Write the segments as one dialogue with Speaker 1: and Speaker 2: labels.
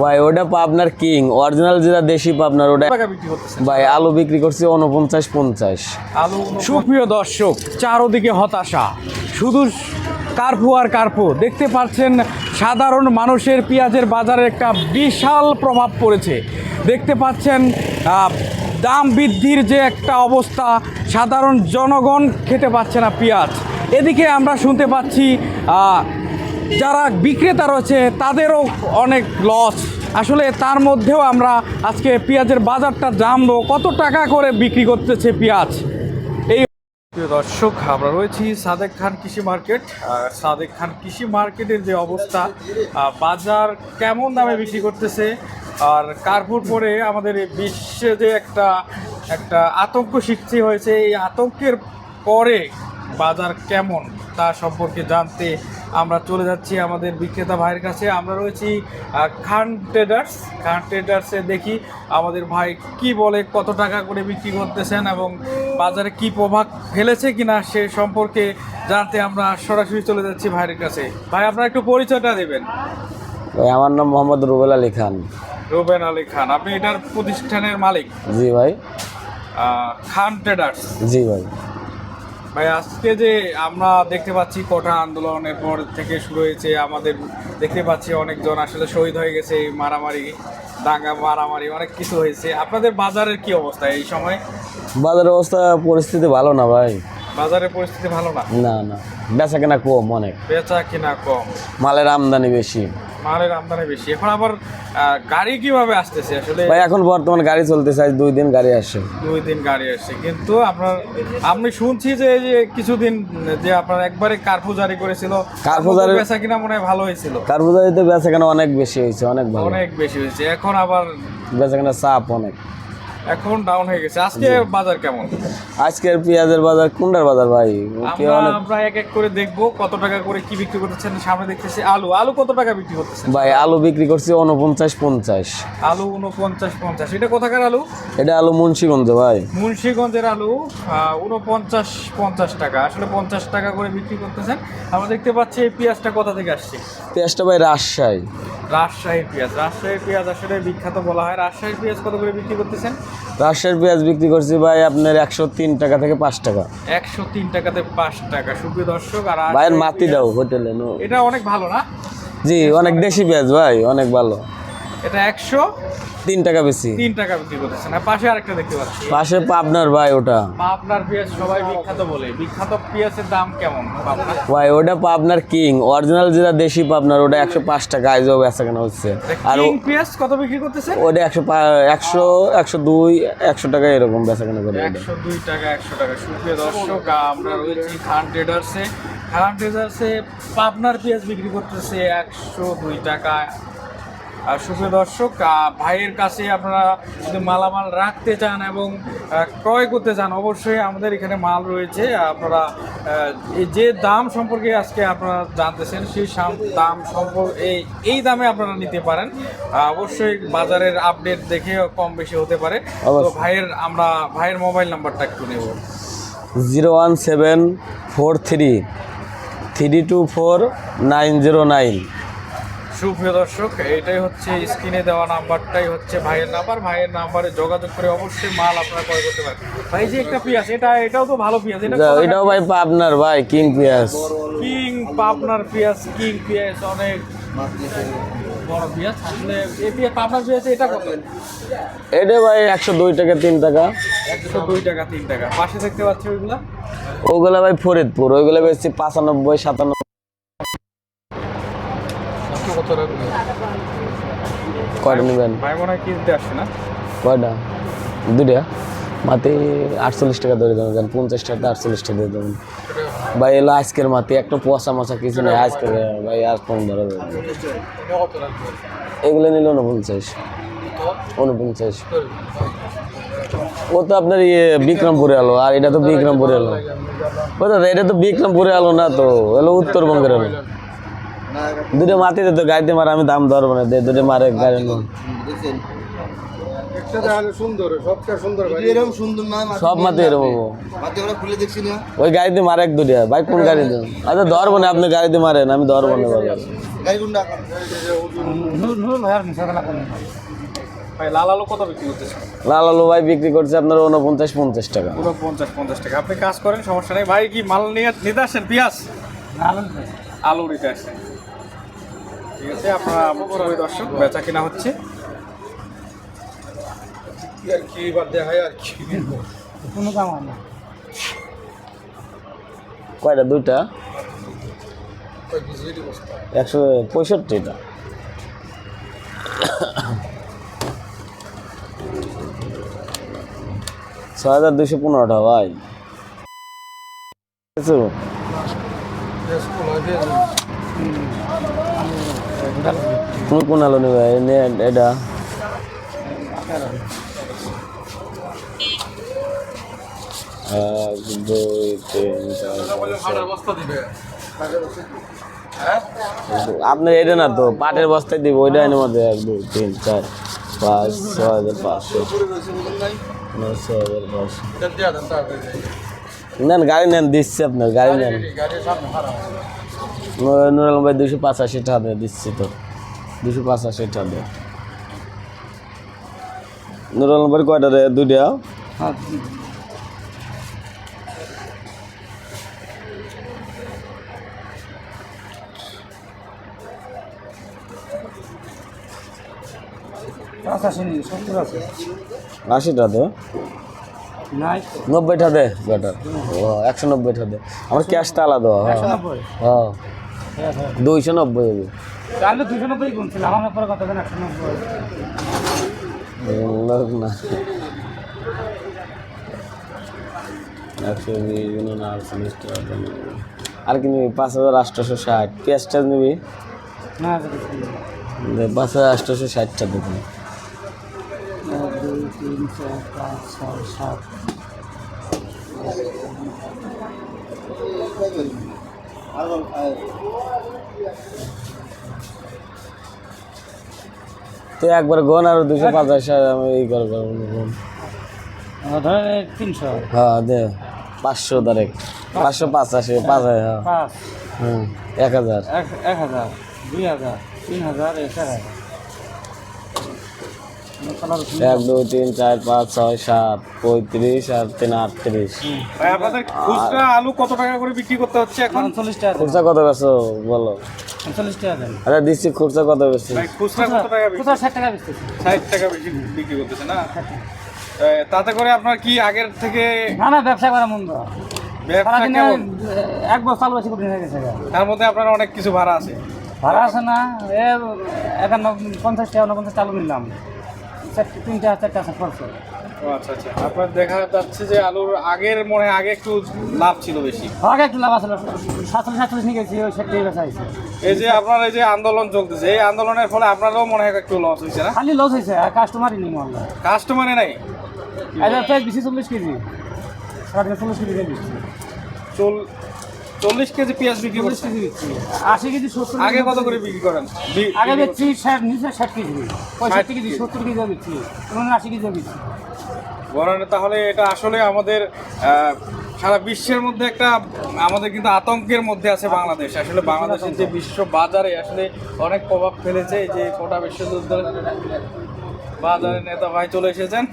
Speaker 1: ভাই ওটা পাবনার কিং। অরিজিনাল যেটা দেশি পাবনার ওটা ভাই আলু বিক্রি করছি উনপঞ্চাশ পঞ্চাশ।
Speaker 2: আলু সুপ্রিয় দর্শক চারোদিকে হতাশা। শুধু কার্পু আর কার্পু দেখতে পাচ্ছেন সাধারণ মানুষের পেঁয়াজের বাজারে একটা বিশাল প্রভাব পড়েছে। দেখতে পাচ্ছেন দাম বৃদ্ধির যে একটা অবস্থা সাধারণ জনগণ খেতে পাচ্ছে না পেঁয়াজ। এদিকে আমরা শুনতে পাচ্ছি যারা বিক্রেতা রয়েছে, তাদেরও অনেক লস আসলে তার মধ্যেও আমরা আজকে পেঁয়াজের বাজারটা জানব, কত টাকা করে বিক্রি করতেছে পেঁয়াজ? এই দর্শক, আমরা রয়েছি সাদেক খান কৃষি মার্কেট। সাদেক খান কৃষি মার্কেটের যে অবস্থা বাজার কেমন দামে বিক্রি করতেছে? আর কার্পুর পরে আমাদের বিশ্বে যে একটা একটা আতঙ্ক সৃষ্টি হয়েছে, এই আতঙ্কের পরে বাজার কেমন, তা সম্পর্কে জানতে আমরা চলে যাচ্ছি আমাদের বিক্রেতা ভাইয়ের কাছে। আমরা রয়েছি খান ট্রেডার্স। খান ট্রেডার্সে দেখি আমাদের ভাই কি বলে কত টাকা করে বিক্রি করতেছেন এবং বাজারে কি প্রভাব ফেলেছে কিনা সে সম্পর্কে জানতে আমরা সরাসরি চলে যাচ্ছি ভাইয়ের কাছে। ভাই আপনার একটু পরিচয়টা দেবেন।
Speaker 1: ভাই আমার নাম মোহাম্মদ রুবেল আলী খান।
Speaker 2: রুবেন আলী খান আপনি এটার প্রতিষ্ঠানের মালিক?
Speaker 1: জি ভাই।
Speaker 2: খান ট্রেডার্স।
Speaker 1: জি ভাই।
Speaker 2: ভাই আজকে যে আমরা দেখতে পাচ্ছি কোটা আন্দোলনের পর থেকে শুরু হয়েছে আমাদের দেখতে পাচ্ছি অনেকজন আসলে শহীদ হয়ে গেছে এই মারামারি দাঙ্গা মারামারি অনেক কিছু হয়েছে। আপনাদের বাজারের কি অবস্থা এই সময়?
Speaker 1: বাজারের অবস্থা পরিস্থিতি ভালো না ভাই।
Speaker 2: বাজারের পরিস্থিতি ভালো না?
Speaker 1: না না। বেচা কেনা কম অনেক।
Speaker 2: বেচা কিনা কম।
Speaker 1: মালের আমদানি বেশি।
Speaker 2: মালের আমদানি বেশি। এখন আবার গাড়ি কীভাবে আসতেছে? আসলে
Speaker 1: ভাই এখন বর্তমান গাড়ি চলতেছে আজ দুই দিন গাড়ি আসে
Speaker 2: দুই দিন গাড়ি আসছে। কিন্তু আপনার আমি শুনছি যে এই যে কিছুদিন যে আপনার একবারে কার্ফু জারি করেছিল
Speaker 1: কার্ফু জারি-
Speaker 2: বেচা কিনা মনে হয় ভালো হয়েছিল।
Speaker 1: কারবুজারিতে বেচা কেনা অনেক বেশি হয়েছে অনেক ভালো।
Speaker 2: অনেক বেশি হয়েছে। এখন আবার
Speaker 1: বেচা কেনা চাপ অনেক।
Speaker 2: এখন ডাউন হয়ে গেছে। আজকে বাজার কেমন?
Speaker 1: আজকের পেঁয়াজের বাজার কোনটার বাজার ভাই।
Speaker 2: আমরা এক এক করে দেখব কত টাকা করে কি বিক্রি করতেছেন সামনে দেখতেছি আলু। আলু কত টাকা বিক্রি করতেছেন?
Speaker 1: ভাই আলু বিক্রি করছি উনপঞ্চাশ পঞ্চাশ।
Speaker 2: আলু উনপঞ্চাশ পঞ্চাশ। এটা কোথাকার আলু?
Speaker 1: এটা আলু মুন্সিগঞ্জ ভাই।
Speaker 2: মুন্সিগঞ্জের আলু উনপঞ্চাশ পঞ্চাশ টাকা। আসলে পঞ্চাশ টাকা করে বিক্রি করতেছেন। আমরা দেখতে পাচ্ছি এই পেঁয়াজটা কোথা থেকে আসছে?
Speaker 1: পেঁয়াজটা ভাই রাজশাহী।
Speaker 2: রাজশাহীর পেঁয়াজ। রাজশাহীর পেঁয়াজ আসলে বিখ্যাত বলা হয়। রাজশাহীর পেঁয়াজ কত করে বিক্রি করতেছেন?
Speaker 1: রাজশাহীর পেঁয়াজ বিক্রি করছি ভাই আপনার একশো তিন টাকা থেকে পাঁচ টাকা।
Speaker 2: একশো তিন টাকাতে পাঁচ টাকা। সুপ্রিয় দর্শক আর
Speaker 1: ভাইয়ের মাতি দাও হোটেলে নো।
Speaker 2: এটা অনেক ভালো না?
Speaker 1: জি অনেক দেশি পেঁয়াজ ভাই অনেক ভালো।
Speaker 2: এটা একশো
Speaker 1: তিন টাকা বেশি।
Speaker 2: তিন টাকা বিক্রি করতেছেন। আর পাশে আরেকটা দেখতে পাচ্ছি।
Speaker 1: পাশে পাবনার ভাই ওটা।
Speaker 2: পাবনার পেঁয়াজ সবাই বিখ্যাত বলে। বিখ্যাত পেঁয়াজের দাম কেমন?
Speaker 1: ভাই ওটা পাবনার কিং। অরিজিনাল যেটা দেশি পাবনার ওটা একশো পাঁচ টাকা। আইজও বেচা কেনা হচ্ছে। আর
Speaker 2: কিং পেঁয়াজ কত বিক্রি করতেছে
Speaker 1: ওটা একশো একশো একশো দুই একশো টাকা এরকম বেচা কেনা করে ওটা।
Speaker 2: একশো দুই টাকা একশো টাকা। সুপ্রিয় দর্শক আমরা রয়েছি খান ট্রেডার্সে। খান ট্রেডার্সে পাবনার পেঁয়াজ বিক্রি করতেছে একশো দুই টাকা। সুপ্রিয় দর্শক ভাইয়ের কাছে আপনারা যদি মালামাল রাখতে চান এবং ক্রয় করতে চান অবশ্যই আমাদের এখানে মাল রয়েছে। আপনারা যে দাম সম্পর্কে আজকে আপনারা জানতেছেন সেই দাম সম্পর্কে এই এই দামে আপনারা নিতে পারেন। অবশ্যই বাজারের আপডেট দেখে কম বেশি হতে পারে। তো ভাইয়ের আমরা ভাইয়ের মোবাইল নাম্বারটা একটু নেব।
Speaker 1: Zero one seven four three three two four nine zero nine.
Speaker 2: সুপ্রিয় দর্শক এটাই হচ্ছে স্ক্রিনে দেওয়া নাম্বারটাই হচ্ছে ভাইয়ের নাম্বার। ভাইয়ের নাম্বারে যোগাযোগ করে অবশ্যই মাল আপনারা ক্রয় করতে পারেন ভাই যে একটা পেঁয়াজ এটা এটাও তো ভালো পেঁয়াজ এটা
Speaker 1: এটাও ভাই পাবনার ভাই কিং পেঁয়াজ।
Speaker 2: কিং পাবনার পেঁয়াজ কিং পেঁয়াজ অনেক বড় পেঁয়াজ। আসলে এই পেঁয়াজ পাবনার পেঁয়াজ এটা কত?
Speaker 1: এটা ভাই একশো দুই টাকা তিন টাকা।
Speaker 2: একশো দুই টাকা তিন টাকা। পাশে দেখতে পাচ্ছি ওইগুলা?
Speaker 1: ওগুলো ভাই ফরিদপুর ওইগুলো বেশি পাঁচানব্বই সাতানব্বই। কয়টা নেবেন?
Speaker 2: ভাই মনে হয় কিনতে আসছে না?
Speaker 1: কয়টা? দুইটা? মাটি আটচল্লিশ টাকা ধরে দেবেন পঞ্চাশ টাকা আটচল্লিশ টাকা দিয়ে দেবেন। ভাই এলো আজকের একটা মশা কিছু নেই আজকে ভাই আর কম ধরে দেবেন। এগুলো নিল উনপঞ্চাশ উনপঞ্চাশ ও তো আপনার ইয়ে বিক্রমপুরে আলো আর এটা তো বিক্রমপুরে আলো ও দাদা এটা তো বিক্রমপুরে আলো না তো এলো উত্তরবঙ্গের আলো দুটো মাটিতে তো গাড়িতে মারে আমি দাম ধরবো না দে দুটো মারে গাড়ি
Speaker 3: ভাই।
Speaker 1: সব মাতে এরকম ওই গাড়িতে মারে এক কোন আচ্ছা ধরবো না আপনি গাড়িতে মারেন আমি ধরবো না বাবা
Speaker 4: গাড়ি গুন্ডা
Speaker 2: ভাই লাল আলু
Speaker 1: ভাই বিক্রি করছে আপনার উনপঞ্চাশ পঞ্চাশ টাকা।
Speaker 2: পুরো পঞ্চাশ টাকা। আপনি কাজ করেন সমস্যা নেই। ভাই কি মাল নিয়ে নিতে পেঁয়াজ? আলু নিতে আসছেন ঠিক আছে আপনারা সবাই দর্শক বেচা কিনা হচ্ছে।
Speaker 3: আর কি বাদ দেখায় আর কি
Speaker 1: কয়টা দুইটা?
Speaker 3: কয় কেজি এটি বস্তা?
Speaker 1: একশো পঁয়ষট্টিটা। ছয় হাজার দুশো পনেরোটা ভাই। কিছু তুমি কোন আলো নেবে এই নে এটা এক দুই তিন আপনার এটা না তো পাটের বস্তায় দিব ওইটা এনে মধ্যে এক দুই তিন চার পাঁচ ছয় হাজার পাঁচশো ছয় হাজার পাঁচশো নেন গাড়ি নেন দিচ্ছি আপনার গাড়ি নেন।
Speaker 3: গাড়ির সামনে খারাপ
Speaker 1: নুর আলম ভাই দুশো পঁচাশি টাকা দিয়ে দিচ্ছি তো। দুশো পঁচাশি টাকা দিয়ে। নুর আলম ভাই কয়টা রে? দুইটা? আশি টাকা দে নব্বই দে ও একশো নব্বই টাকা দে। আমার ক্যাশটা আলাদা হ্যাঁ হ্যাঁ দুইশো নব্বই হবে।
Speaker 5: তাহলে দুশো নব্বই আমার পরে কত একশো নব্বই।
Speaker 1: লোক না। একশো বিশ আর কি নিবি? পাঁচ হাজার আটশোশো ষাট। পেঁয়াজটা নিবি?
Speaker 5: না
Speaker 1: দে, পাঁচ হাজার আটশোশো ষাটটা দেখুন
Speaker 5: তিন চার পাঁচ ছয় সাত
Speaker 1: তো একবার গোন আর দুশো পঞ্চাশ আমি এই করব গোন।
Speaker 5: ধরেন তিনশো।
Speaker 1: হ্যাঁ দে পাঁচশো ডাইরেক্ট পাঁচশো পাঁচাশি পাঁচ হাজার হ্যাঁ। হুম এক হাজার।
Speaker 5: এক হাজার দুই হাজার তিন হাজার এক হাজার।
Speaker 1: এক দুই তিন চার পাঁচ ছয় সাত পঁয়ত্রিশ আর তিন আটত্রিশ।
Speaker 2: আপনাদের খুচরা আলু কত টাকা করে বিক্রি করতে হচ্ছে এখন?
Speaker 5: উনচল্লিশ টাকা।
Speaker 1: খুরসা কত বেছো বলো।
Speaker 5: উনচল্লিশ টাকা দেন।
Speaker 1: আরে দিচ্ছি খুরসা কত বেশি
Speaker 2: ভাই খুচরা কত টাকা বিক্রি?
Speaker 5: ষাট টাকা বেচতেছি।
Speaker 2: ষাট টাকা বেশি বিক্রি করতেছে না? তাতে করে আপনার কি আগের থেকে
Speaker 5: না না ব্যবসা করা মন্দ এক বছর চাল বেশি হয়ে গেছে।
Speaker 2: তার মধ্যে আপনার অনেক কিছু ভাড়া আছে।
Speaker 5: ভাড়া আছে না এ একান্ন পঞ্চাশ টাকা উনপঞ্চাশ চালু নিলাম। তিনটা চারটা আছে
Speaker 2: ও আচ্ছা আচ্ছা। আপনার দেখা যাচ্ছে যে আলুর আগের মনে হয় আগে একটু লাভ ছিল বেশি।
Speaker 5: আগে একটু লাভ আসলে সাতচল্লিশ সাতচল্লিশ নিয়ে গেছি ওই সেটাই বেচা হয়েছে।
Speaker 2: এই যে আপনার এই যে আন্দোলন চলতেছে এই আন্দোলনের ফলে আপনারও মনে হয় একটু লস হয়েছে না?
Speaker 5: খালি লস হয়েছে আর কাস্টমারই নেই মহল্লা
Speaker 2: কাস্টমারে নাই?
Speaker 5: প্রায় বেশি চল্লিশ কেজি। চল্লিশ কেজি।
Speaker 2: চল চল্লিশ কেজি পেঁয়াজ বিক্রি করছে।
Speaker 5: কেজি দিচ্ছি আশি কেজি সত্তর
Speaker 2: আগে কত করে বিক্রি করেন?
Speaker 5: আগে বেচছি ষাট নিচে ষাট কেজি। পঁয়ষট্টি কেজি
Speaker 2: কেজি।
Speaker 5: সত্তর কেজি বেচছি। আশি কেজি বেচছি।
Speaker 2: বলেন তাহলে এটা আসলে আমাদের সারা বিশ্বের মধ্যে একটা আমাদের কিন্তু আতঙ্কের মধ্যে আছে বাংলাদেশ। আসলে বাংলাদেশের যে বিশ্ব বাজারে আসলে অনেক প্রভাব ফেলেছে যে কোটা বিশ্বযুদ্ধ বাজারে নেতা ভাই চলে এসেছেন।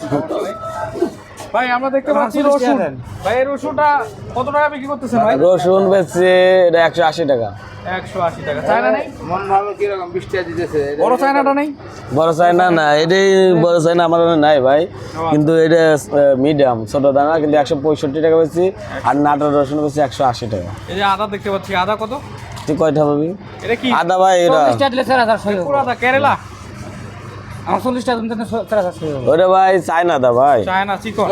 Speaker 2: ভাই আমরা দেখতে পাচ্ছি রসুন। ভাই এই রসুনটা কত টাকা বিক্রি করতেছেন ভাই?
Speaker 1: রসুন বেচছে এটা একশো আশি টাকা।
Speaker 2: একশো আশি টাকা। চায়না নেই?
Speaker 3: মন ভালো কীরকম বিশ টাকা দিতেছে?
Speaker 2: বড় চায়নাটা নেই?
Speaker 1: বড় চাইনা না এটাই বড় চাইনা আমার নাই ভাই। কিন্তু এটা মিডিয়াম ছোট দানা কিন্তু একশো পঁয়ষট্টি টাকা বেশি আর নাটোর রসুন বেশি একশো আশি টাকা।
Speaker 2: এই যে আদা দেখতে পাচ্ছি আদা কত?
Speaker 1: তুই কয়টা পাবি?
Speaker 2: এটা কি?
Speaker 1: আদা ভাই এটা
Speaker 2: পুরো আদা কেরালা।
Speaker 5: আমার চল্লিশ টাকা দিলে চার হাজার সই হবে
Speaker 1: ওটা ভাই চায়না দা ভাই।
Speaker 2: চায়না চিকন।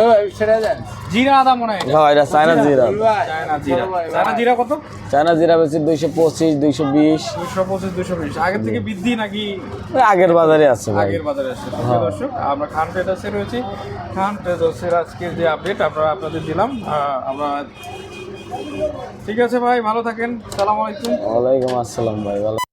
Speaker 2: জিরা আদা মনে হয়
Speaker 1: হ্যাঁ এটা চায়না জিরা।
Speaker 2: চায়না জিরা। চায়না জিরা কত?
Speaker 1: চায়না জিরা বেশি দুইশো পঁচিশ দুইশো বিশ।
Speaker 2: দুশো পঁচিশ দুশো বিশ। আগের থেকে বৃদ্ধি নাকি
Speaker 1: আগের বাজারে আছে
Speaker 2: আগের বাজারে দর্শক আমরা খান ট্রেডার্সে রয়েছি। খান ট্রেডার্সের আজকের যে আপডেট আমরা আপনাদের দিলাম। আহ, আমরা ঠিক আছে ভাই ভালো থাকেন। সালাম আলাইকুম।
Speaker 1: ওয়ালাইকুম আসসালাম ভাই ভালো